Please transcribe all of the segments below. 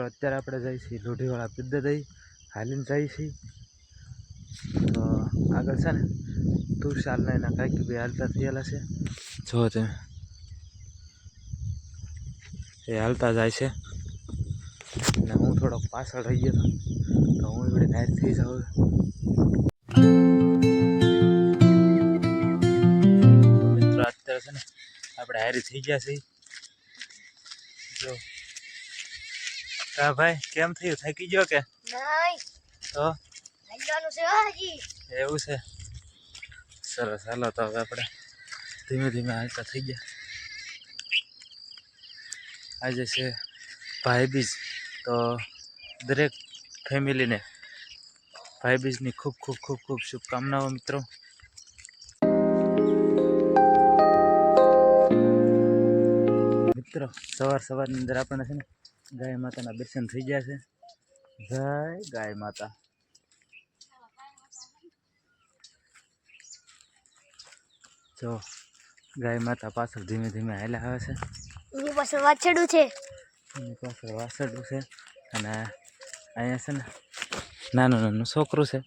મિત્રો, અત્યારે આપણે જઈએ છીએ લોઢીવાળા પિદ્ધ દઈ હાલીને જઈએ છીએ તો આગળ છે ને, તું સાલના એના કાંઈક બી હાલતા થયેલા છે. જો તમે એ હાલતા જાય છે. અને હું થોડોક પાછળ રહી ગયો તો હું એવડે નાયર થઈ જાઉં અત્યારે છે ને, આપણે હારી થઈ ગયા છીએ. જો. કા ભાઈ કેમ થયું? થાકી ગયો કે? નહીં. તો? હાલવાનું છે હજી. એવું છે? સરસ હાલો તો હવે આપણે ધીમે ધીમે હાલતા થઈ ગયા. આજે છે ભાઈ બીજ તો દરેક ફેમિલીને ભાઈ બીજની ખૂબ ખૂબ ખૂબ ખૂબ શુભકામનાઓ મિત્રો. મિત્રો સવાર સવારની અંદર આપણને છે ને ગાય માતાના દર્શન થઈ ગયા છે. જય ગાય માતા. જો ગાય માતા પાછળ ધીમે ધીમે હાલ્યા આવે છે. એની પાછળ વાછડું છે. એની પાછળ વાછડું છે અને અહીંયા છે ને નાનું નાનું છોકરું છે.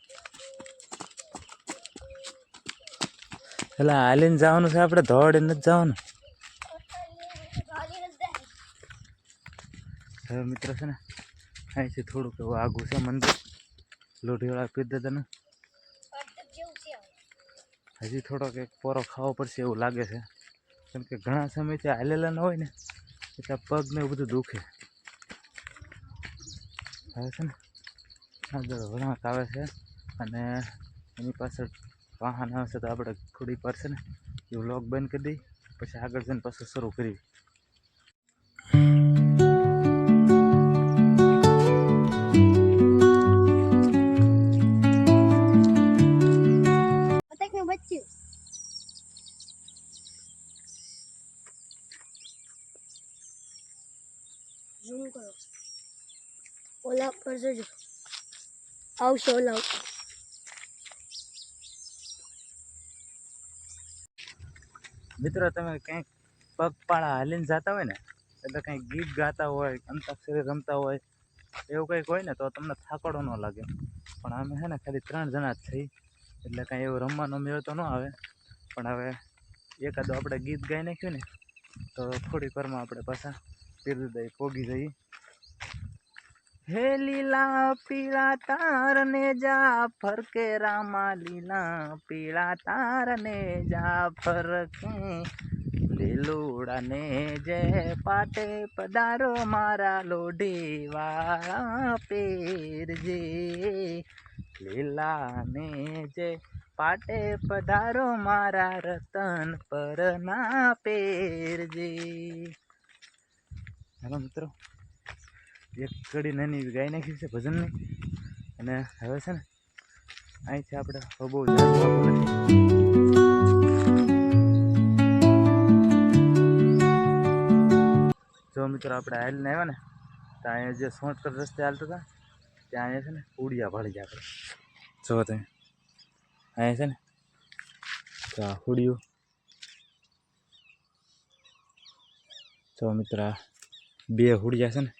એટલે હાલીને જવાનું છે આપણે દોડીને નથી જવાનું. હવે મિત્રો છે ને, અહીંથી થોડુંક એવું આગું છે મંદિર. લોઢીવાળા પીધાતાનું હજી થોડોક એક પોરો ખાવો પડશે એવું લાગે છે. કેમ કે ઘણા સમયથી હાલેલા ન હોય ને, એટલે પગ ને એવું બધું દુખે. આવે છે ને આગળ વળાંક આવે છે અને એની પાછળ વાહન આવે છે તો આપણે થોડી વાર છે ને, એ વ્લોગ બંધ કરી દઈ પછી આગળ જઈને પાછું શરૂ કરી ઓલા પર જજો. આવશે ઓલા મિત્રો, તમે કંઈક પગપાળા હાલીને જતા હોય ને, એટલે કંઈક ગીત ગાતા હોય, અંતાક્ષરી રમતા હોય, એવું કંઈક હોય ને, તો તમને થાકડો ન લાગે. પણ અમે છે ને, ખાલી ત્રણ જણા જ થઈ એટલે કાંઈ એવું રમવાનો મેળ તો ન આવે. પણ હવે એકાદો આપણે ગીત ગાઈ નાખ્યું ને, તો થોડીક વારમાં આપણે પાછા તીર્થદય પોગી જઈએ. હે લીલા પીળા તારને જા, ફરકે રામા લીલા પીળા તારને જા, ફરકે લીલુડાને જે પાટે પધારો મારા લોઢી વાળા પેરજે લીલાને જે પાટે પધારો મારા રતન પર ના પેરજે મિત્રો એક કડી નાની એવી ગાય નાખી છે ભજનની. અને હવે છે ને, અહીંથી આપણે બહુ જો મિત્રો આપણે હાલીને આવ્યા ને, તો અહીંયા જે સોંટકર રસ્તે હાલતા હતા, ત્યાં અહીંયા છે ને ઉડિયા ભાળી જાય આપણે. જો તમે, અહીંયા છે ને, તો આ હુડિયું જો મિત્ર બે હુડિયા છે ને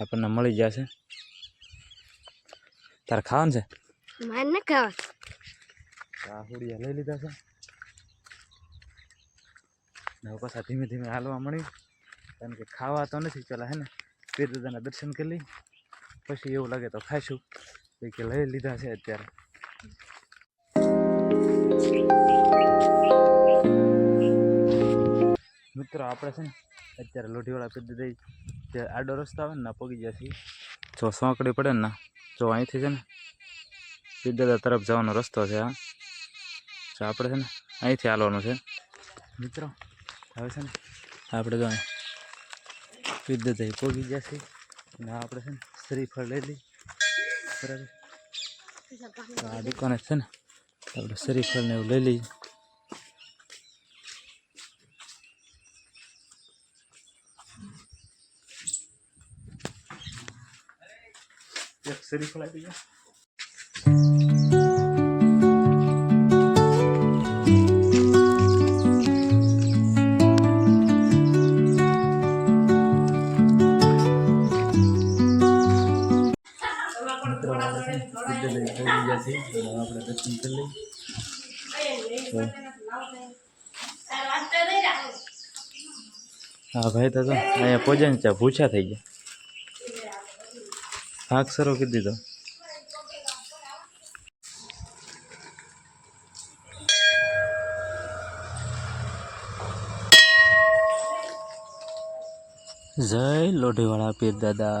આપણને મળી જશે. તારે ખાવાનું છે? માર ન ખાવા તો આ હુડિયા લઈ લીધા છે. ને પાછા ધીમે ધીમે હાલવા મળ્યું કારણ કે ખાવા તો નથી પેલા હે ને પીરદાદાના દર્શન કરી લઈ. પછી એવું લાગે તો ખાઈશું. કે લઈ લીધા છે અત્યારે. મિત્રો આપણે છે ને અત્યારે લોઢીવાળા પીધી જે આડો રસ્તો આવે ને પગી જશે જો સોંકડી પડે ને ના જો અહીંથી છે ને પીદાદા તરફ જવાનો રસ્તો છે આ. જો આપણે છે ને, અહીંથી હાલવાનું છે. મિત્રો, હવે છે ને, આપણે જો પીદાદા પગી છીએ. અને આપણે છે ને શ્રીફળ લઈ લઈ બરાબર? આ દુકાને છે ને, આપણે શ્રીફળ ને એવું લઈ લઈએ. શરીર ખોલાવી દઈએ આપણે હા ભાઈ તો અહીંયા ભોજન ચા ભૂછા થઈ ગયા. શરૂ કરી દીધો. જય લોઢીવાળા પીર દાદા.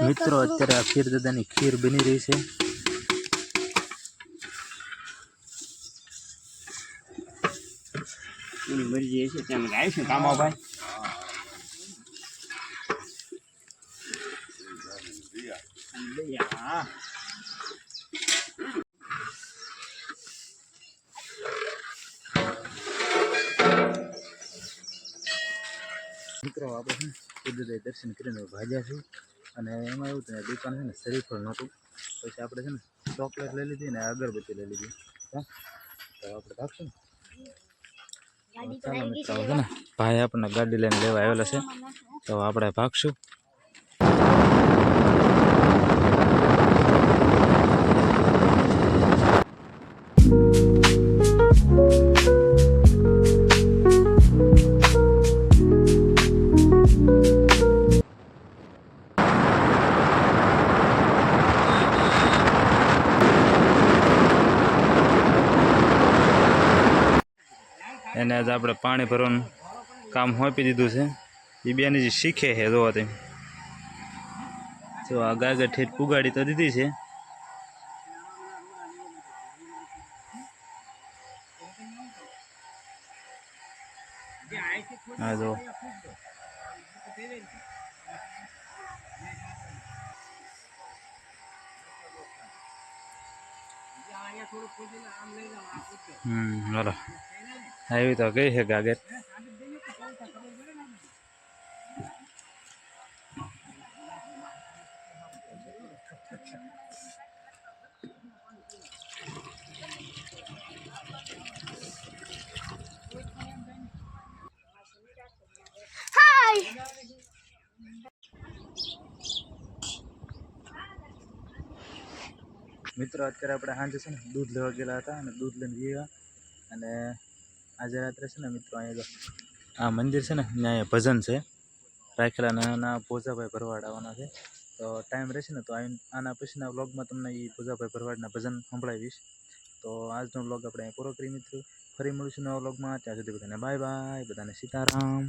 મિત્રો અત્યારે આ ખીર દાદાની ખીર બની રહી છે. એની મરજી હશે તેમ આવીશું કામો ભાઈ. મિત્રો આપણે છે દર્શન કરીને ભાજ્યા છે અને એમાં એવું હતું દુકાન છે ને શરીફળ નહોતું. પછી આપણે છે ને ચોકલેટ લઈ લીધી ને અગરબત્તી લઈ લીધી. હા? તો આપણે ભાગશું ને? ચાલો મિત્રો છે ને ભાઈ આપણને ગાડી લઈને લેવા આવેલા છે. તો આપણે ભાગશું. એને આજે આપણે પાણી ભરવાનું કામ સોંપી દીધું છે. એ બેની જે શીખે છે, જોવા તે જો આ ગાગર ઠેઠ પુગાડી તો દીધી છે. હા જો હમ હાલો. આવી તો ગઈ છે ગાગર હાય મિત્રો, અત્યારે આપણે સાંજે છે ને દૂધ લેવા ગયેલા હતા અને દૂધ લઈને ગયા અને આજે રાત્રે છે ને મિત્રો અહીંયા આ મંદિર છે ને ત્યાં ભજન છે. રાખેલા નાના ભોજાભાઈ ભરવાડ આવવાના છે. તો ટાઈમ રહેશે ને, તો આના પછીના વ્લોગમાં તમને એ ભોજાભાઈ ભરવાડના ભજન સંભળાવીશ. તો આજનો વ્લોગ આપણે અહીં પૂરો કરી મિત્રો. ફરી મળીશું નવા વ્લોગમાં. ત્યાં સુધી બધાને બાય બાય બધાને સીતારામ.